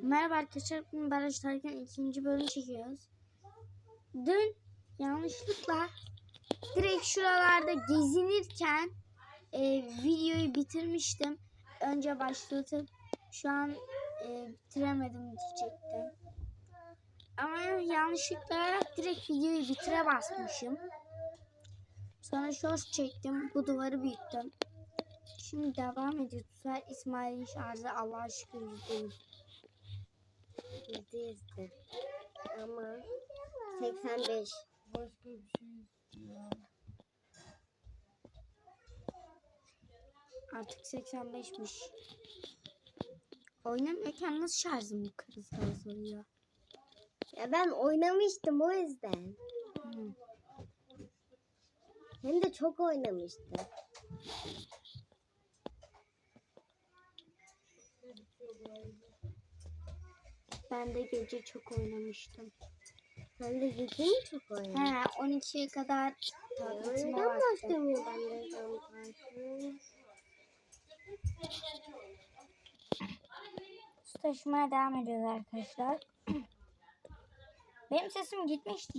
Merhaba arkadaşlar. Bugün Baraj Tarık'ın ikinci bölümü çekiyoruz. Dün yanlışlıkla direkt şuralarda gezinirken e, videoyu bitirmiştim. Önce başlatıp şu an e, bitiremedim diyecektim. Ama yanlışlıkla direkt videoyu bitire basmışım. Sonra short çektim. Bu duvarı büyüttüm. Şimdi devam ediyor. Bu sefer İsmail'in şarjı Allah'a şükür %100. Yüzde yüzdü. Ama 85. Başka bir şey istiyor. Artık 85'miş. Oynamıyorken nasıl şarjım bu kırızda azalıyor? Ya ben oynamıştım o yüzden. Hmm. Hem de çok oynamıştım. Ben de gece çok oynamıştım. Sen de gece mi çok oynadın? He 12'ye kadar tabletime Neden baktım. başlamıyor bende zaten? Su taşımaya devam ediyoruz arkadaşlar. Benim sesim gitmişti.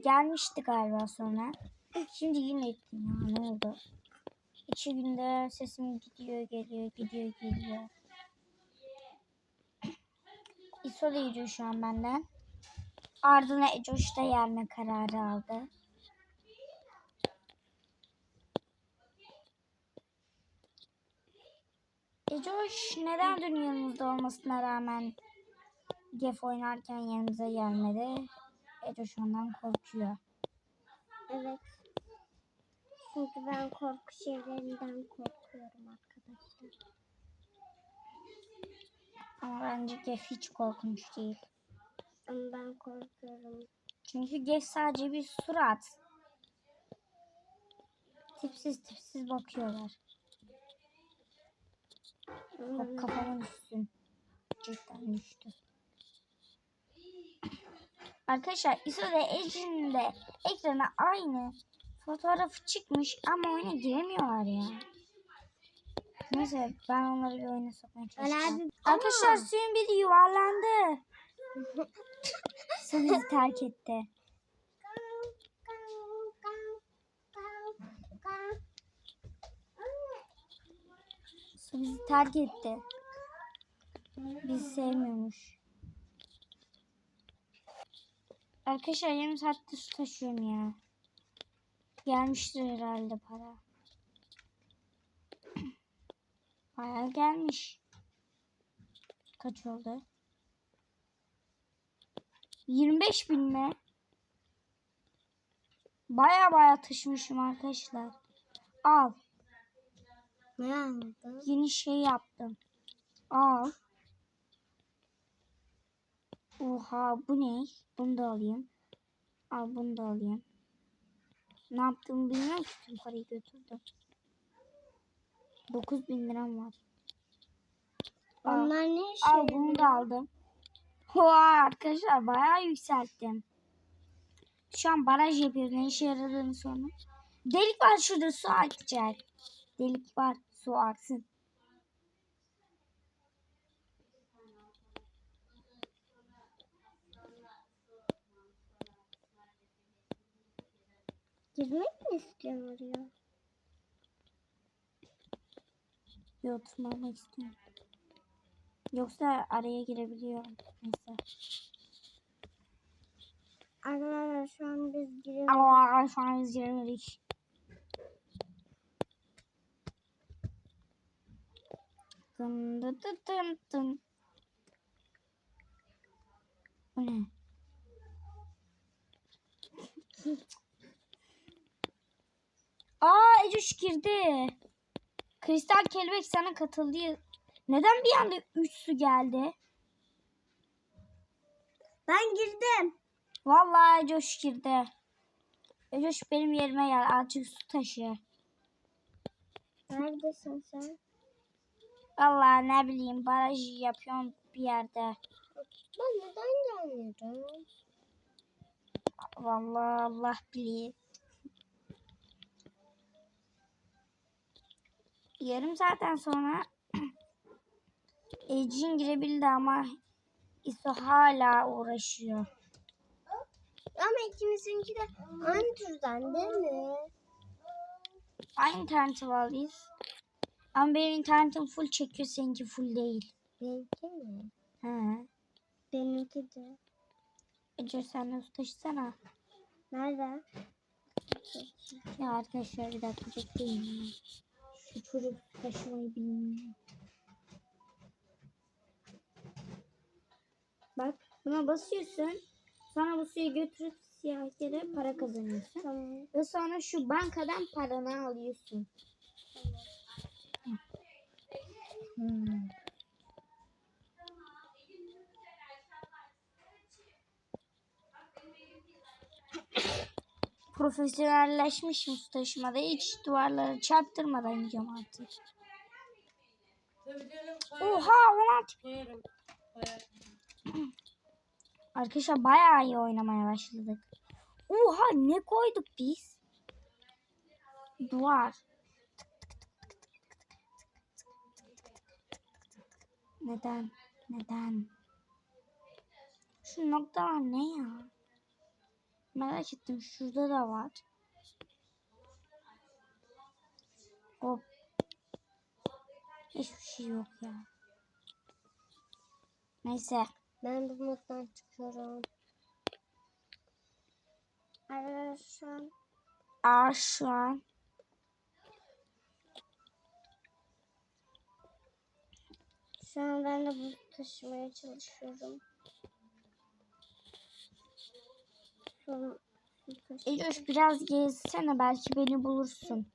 Gelmişti galiba sonra. Şimdi yine gitti ya ne oldu? İki günde sesim gidiyor geliyor gidiyor geliyor. İso da yürüyor şu an benden. Ardına Ecoş da gelme kararı aldı. Ecoş neden dün yanımızda olmasına rağmen Gef oynarken yanımıza gelmedi? Ecoş ondan korkuyor. Evet. Çünkü ben korku şeylerinden korkuyorum arkadaşlar. Ama bence Gef hiç korkunç değil. Ama ben korkuyorum. Çünkü Gef sadece bir surat. Tipsiz tipsiz bakıyorlar. Bak kafama düşsün. Cidden düştü. Arkadaşlar ISO ve Ece'nin de ekrana aynı fotoğrafı çıkmış ama oyuna giremiyorlar ya. Neyse ben onları bir oyuna sokmaya çalışacağım. Arkadaşlar suyun biri yuvarlandı. Su bizi terk etti. Su bizi terk etti. Bizi sevmiyormuş. Arkadaşlar yarım saatte su taşıyorum ya. Gelmiştir herhalde para. Bayağı gelmiş. Kaç oldu? 25 bin mi? Baya baya taşımışım arkadaşlar. Al. Ne anladın? Yeni şey yaptım. Al. Oha bu ne? Bunu da alayım. Al bunu da alayım. Ne yaptığımı bilmiyorum ki tüm parayı götürdüm. 9 bin liram var. Onlar ne şey? al bunu da aldım. Oha arkadaşlar bayağı yükselttim. Şu an baraj yapıyoruz. Ne işe yaradığını sonra. Delik var şurada su akacak. Delik var su aksın. Girmek mi istiyorsun oraya? Bir oturmamak istiyorum. Yoksa araya girebiliyorum. Neyse. Arkadaşlar şu an biz giriyoruz. Aa, şu an biz giremedik. Dın dı dı dın dın. Bu ne? Aa Ecoş girdi. Kristal kelebek sana katıldı. Neden bir anda 3 su geldi? Ben girdim. Vallahi Ecoş girdi. Ecoş benim yerime gel. Azıcık su taşı. Neredesin sen? Vallahi ne bileyim baraj yapıyorum bir yerde. Ben neden gelmiyorum? Vallahi Allah bilir. Yarım saatten sonra Ecin girebildi ama İso hala uğraşıyor. Ama ikimizinki de aynı türden değil mi? Aynı interneti bağlıyız. Ama benim internetim full çekiyor seninki full değil. Benimki mi? He. Benimki de. Ece sen de taşısana. Nerede? Ya arkadaşlar bir dakika bekleyin. Şu çocuk taşımayı bilmiyor. Bak buna basıyorsun. Sonra bu suyu götürüp siyah yere para kazanıyorsun. Tamam. Ve sonra şu bankadan paranı alıyorsun. Hmm. Profesyonelleşmişim su taşımada. Hiç duvarlara çarptırmadan gidiyorum artık. Oha 16. Koyarım. Koyarım. Arkadaşlar bayağı iyi oynamaya başladık. Oha ne koyduk biz? Duvar. Neden? Neden? Şu noktalar ne ya? Merak ettim. Şurada da var. Hop. Hiçbir şey yok ya. Neyse. Ben bu moddan çıkıyorum. Arkadaşlar Aa şu an şu an ben de bu taşımaya çalışıyorum. Ecoş biraz gezsene belki beni bulursun.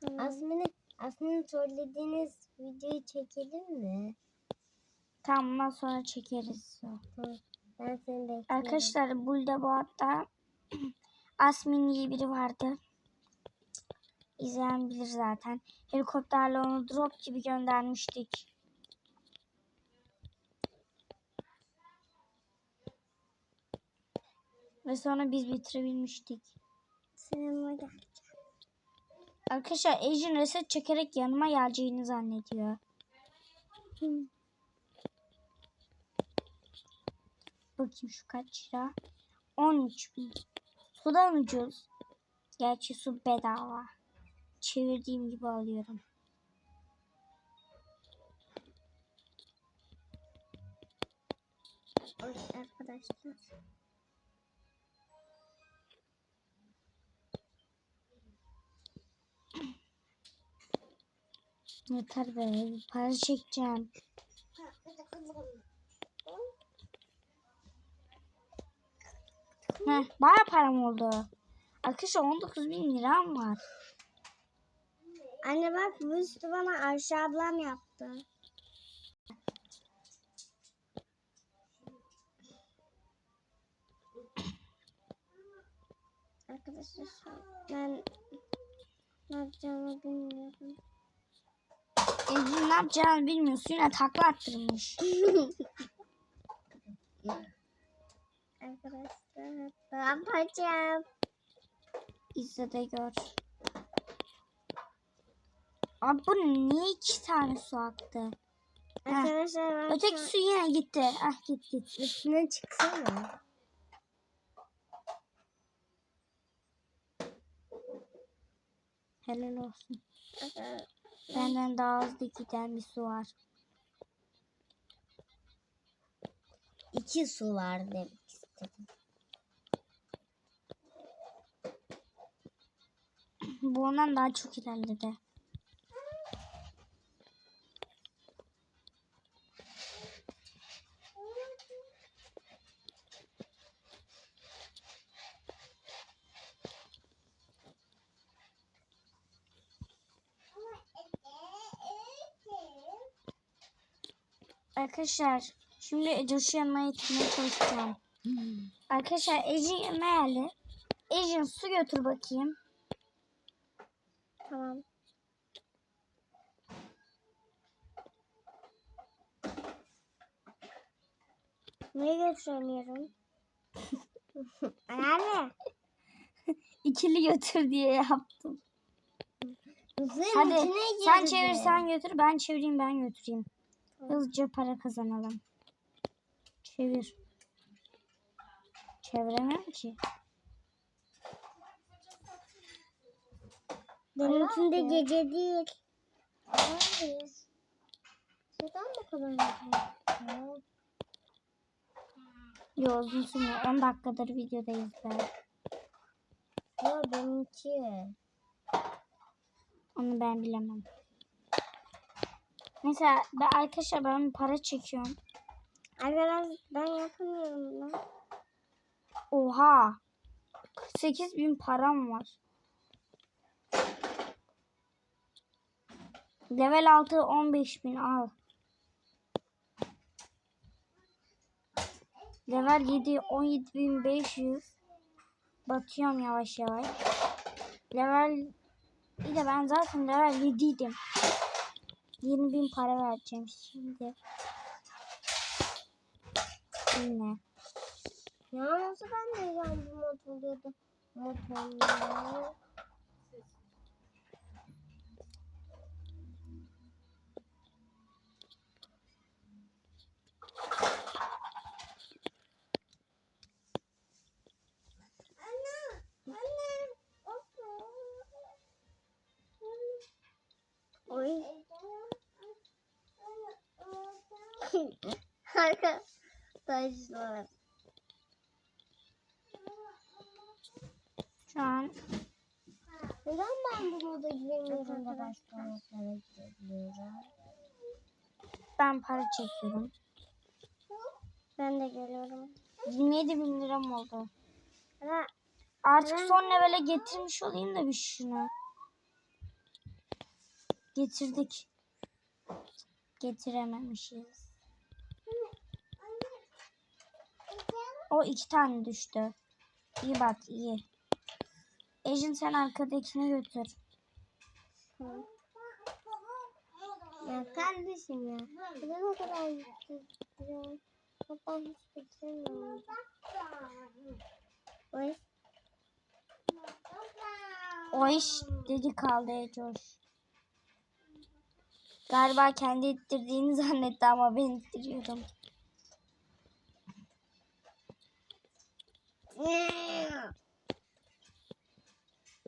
Tamam. Aslında, aslında söylediğiniz videoyu çekelim mi? Tamam ondan sonra çekeriz. Tamam. Ben seni bekliyorum. Arkadaşlar burada bu hatta Asmin diye biri vardı. İzleyen bilir zaten. Helikopterle onu drop gibi göndermiştik. Ve sonra biz bitirebilmiştik. Sinema gel. Arkadaşlar Asian reset çekerek yanıma geleceğini zannediyor. Bakayım şu kaç lira? 13 bin. Sudan ucuz. Gerçi su bedava. Çevirdiğim gibi alıyorum. Arkadaşlar. Yeter be. Para çekeceğim. Heh, baya param oldu. Arkadaşlar 19 bin liram var. Anne bak bu üstü bana Ayşe ablam yaptı. Arkadaşlar ben ne yapacağımı bilmiyorum. Ecin ne yapacağını bilmiyorsun. Yine takla attırmış. Arkadaşlar ne yapacağım? İzle de gör. Abi bu niye iki tane su aktı? Arkadaşlar ben Öteki su yine gitti. Ah git git. üstüne çıksana. Helal olsun. Benden daha hızlı giden bir su var. İki su var demek istedim. Bu ondan daha çok ilerledi. Arkadaşlar şimdi Ece'nin yanına gitmeye çalışacağım. Arkadaşlar Ece'nin yanına geldi. Ece su götür bakayım. Tamam. Niye götüremiyorum? Anne. İkili götür diye yaptım. Hadi sen çevir sen götür ben çevireyim ben götüreyim. Hızlıca para kazanalım. Çevir. Çeviremem ki. Benimkinde gece değil. Hayır. Neden bu kadar yapıyorsun? Yo uzun sürmüyor. 10 dakikadır videodayız be. Ya benimki. Onu ben bilemem. Mesela ben arkadaşlar ben para çekiyorum. Arkadaşlar ben yapamıyorum lan. Oha. 48 bin param var. Level 6 15 bin al. Level 7 17 bin 500. Batıyorum yavaş yavaş. Level bir de ben zaten level 7 idim. 20 bin para vereceğim şimdi. Yine. Ya nasıl ben de yani bu mod oluyordu? Mod. Arkadaşlar. Şu an Neden ben bu moda giremiyorum da başka modlara girebiliyorum? ben para çekiyorum. Ben de geliyorum. 27 bin liram oldu. Ama Artık son levele getirmiş olayım da bir şunu. Getirdik. Getirememişiz. O iki tane düştü. İyi bak iyi. Ejin sen arkadakini götür. ya kardeşim ya. Neden o kadar gidiyorum? Ben hiç beklemiyorum. Oy. O iş dedi kaldı Ecoş. Galiba kendi ittirdiğini zannetti ama ben ittiriyordum. E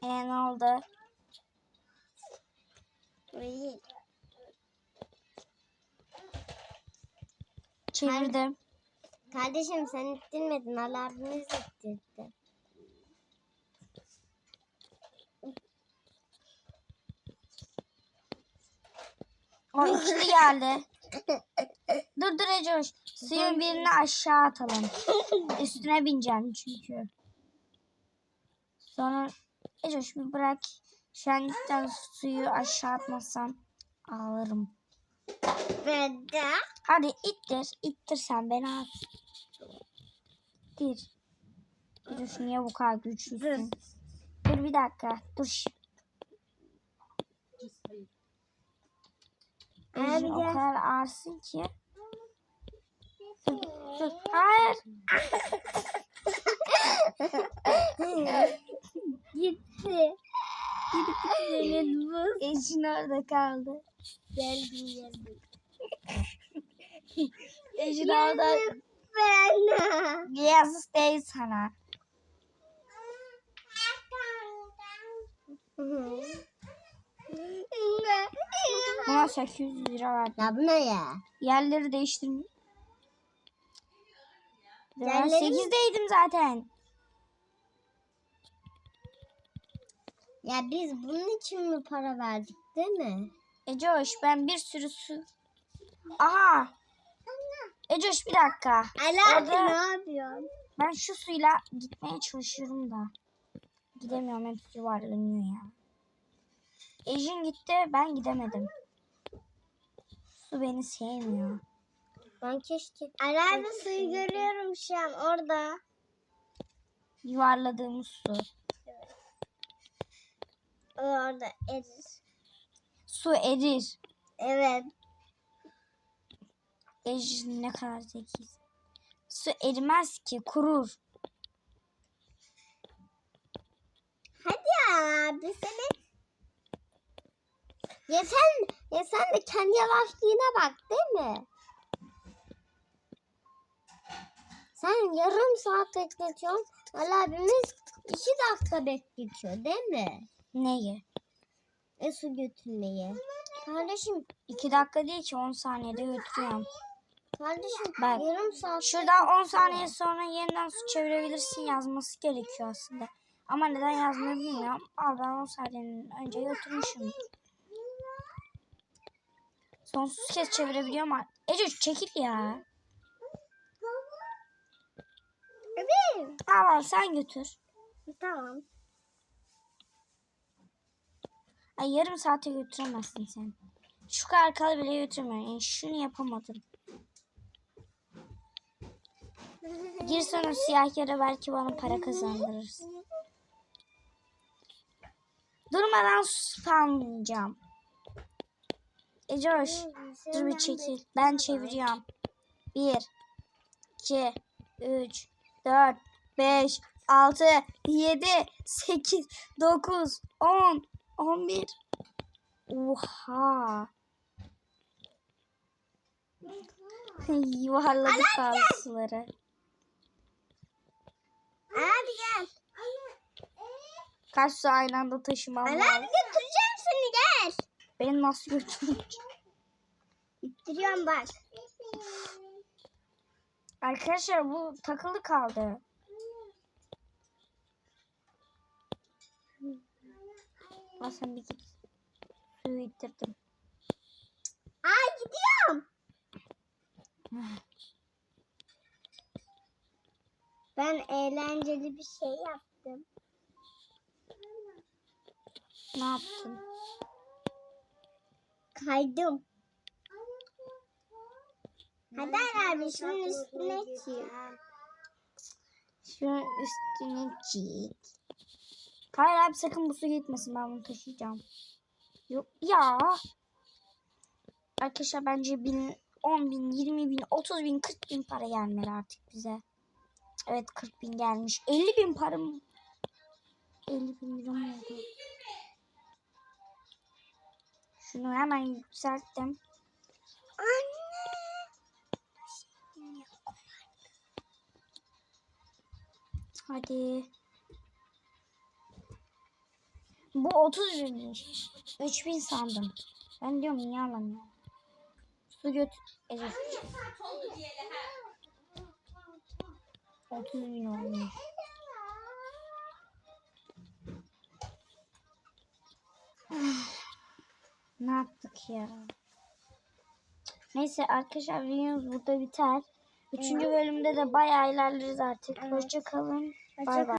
ne oldu? Oy. Çevirdim. Kardeşim sen ittirmedin. Ali abimiz ittirdi. O ikili geldi. Dur dur Ecoş. Suyun birini aşağı atalım. Üstüne bineceğim çünkü. Sonra Ecoş bir bırak. Şenlikten suyu aşağı atmazsan ağlarım. Ben de. Hadi ittir. ittir sen beni at. İttir. Ecoş niye bu kadar güçlüsün? Dur bir dakika. Dur. şi- Ejin o kadar ağırsın ki. Hayır. Gitti. Senin bu. Ejin orada kaldı. Geldim geldim. Ejin orada. Ben. Yazık değil sana. Buna 800 lira verdim. Ya bu ne ya? Yerleri değiştirme. Ben? 8'deydim zaten. Ya biz bunun için mi para verdik değil mi? Ecoş ben bir sürü su... Aha. Eceş bir dakika. Ali abi ne yapıyorsun? Ben şu suyla gitmeye çalışıyorum da. Gidemiyorum hepsi yuvarlanıyor ya. Ejin gitti ben gidemedim. Su beni sevmiyor. Ben keşke. Abi suyu görüyorum şu an orada. Yuvarladığımız su. O orada erir. Su erir. Evet. Ejin ne kadar zekisin. Su erimez ki kurur. Hadi ya abi seni. Ya sen Ya sen de kendi yavaşlığına bak değil mi? Sen yarım saat bekletiyorsun. Ali abimiz iki dakika bekletiyor değil mi? Neyi? E su götürmeyi. Kardeşim, İki dakika değil ki 10 saniyede götürüyorum. kardeşim Bak, yarım saat. Şuradan 10 saniye sonra yeniden su çevirebilirsin yazması gerekiyor aslında. Ama neden yazmıyor bilmiyorum. Al ben 10 saniyenin önce götürmüşüm. Sonsuz kez çevirebiliyorum. ama- Ece çekil ya. Evet. Al al sen götür. Tamam. Ay yarım saate götüremezsin sen. Şu kadar kal bile götürmüyorum. Yani şunu yapamadım. Gir sonra siyah yere belki bana para kazandırırsın. Durmadan spamlayacağım. Ece hoş. Dur bir çekil. Ben çeviriyorum. 1, 2, 3, 4, 5, 6, 7, 8, 9, 10, 11. Oha. Yuvarladık bazı suları. Abi gel. Kaç su aynı anda taşımam lazım. götüreceğim seni gel. Beni nasıl götürür? İttiriyorum bak. Arkadaşlar bu takılı kaldı. Al sen bir git. Suyu ittirdim. Aa gidiyorum. Ben eğlenceli bir şey yaptım. Ne yaptın? Kaydım. Ali abi şunun üstüne çık. Şunun üstüne çiğ. Hayır abi sakın bu su gitmesin ben bunu taşıyacağım. Yok ya. Arkadaşlar bence bin, 10 bin, 20 bin, 30 bin, 40 bin para gelmeli artık bize. Evet 40 bin gelmiş. 50 bin param. 50 bin lira oldu? Şunu hemen yükselttim. Anne. Hadi. Bu 30 binmiş. 3 bin sandım. Ben diyorum niye alamıyorum. Su göt... Evet. 30 bin olmuş. Ne yaptık ya? Neyse arkadaşlar videomuz burada biter. Üçüncü bölümde de bayağı ilerleriz artık. Hoşça kalın. Bay bay.